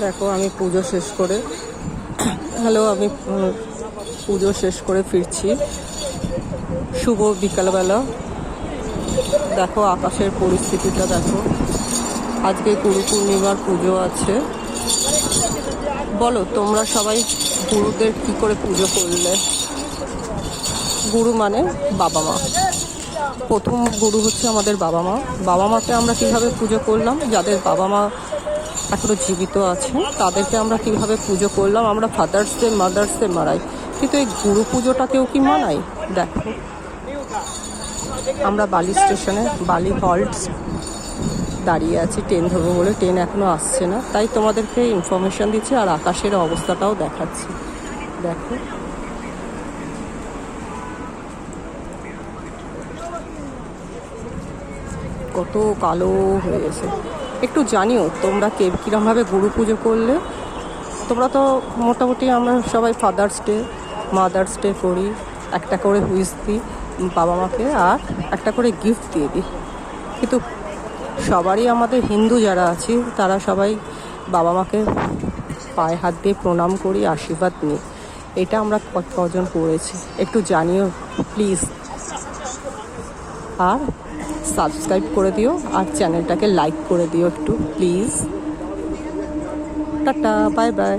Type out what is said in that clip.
দেখো, আমি পুজো শেষ করে, হ্যালো, আমি পুজো শেষ করে ফিরছি। শুভ বিকালবেলা। দেখো, আকাশের পরিস্থিতিটা দেখো। আজকে গুরু পূর্ণিমার পুজো আছে। বলো, তোমরা সবাই গুরুদের কি করে পুজো করলে? গুরু মানে বাবা মা। প্রথম গুরু হচ্ছে আমাদের বাবা মা। বাবা মাকে আমরা কীভাবে পুজো করলাম? যাদের বাবা মা এখনও জীবিত আছে তাদেরকে আমরা কীভাবে পুজো করলাম? আমরা ফাদার্স ডে মাদার্স ডে মারাই কিন্তু এই গুরু পুজোটাকেও কি মানাই? দেখো। আমরা বালি স্টেশনে, বালি হল্ট দাঁড়িয়ে আছি। ট্রেন ধরবো বলে। ট্রেন এখনও আসছে না। তাই তোমাদেরকে ইনফরমেশন দিচ্ছি আর আকাশের অবস্থাটাও দেখাচ্ছি। দেখো। কত কালো হয়ে গেছে। একটু জানিও, তোমরা কে কীরমভাবে গুরু পুজো করলে? তোমরা তো মোটামুটি আমরা সবাই ফাদার্স ডে মাদার্স ডে করি। একটা করে হুইস দিই বাবা মাকে আর একটা করে গিফট দিয়ে দিই। কিন্তু সবারই আমাদের হিন্দু যারা আছি, তারা সবাই বাবা মাকে পায়ে হাত দিয়ে প্রণাম করি, আশীর্বাদ নিই। এটা আমরা কজন করেছি? একটু জানিও প্লিজ আর সাবস্ক্রাইব করে দিও আর চ্যানেলটাকে লাইক করে দিও একটু প্লিজ। Tata bye bye.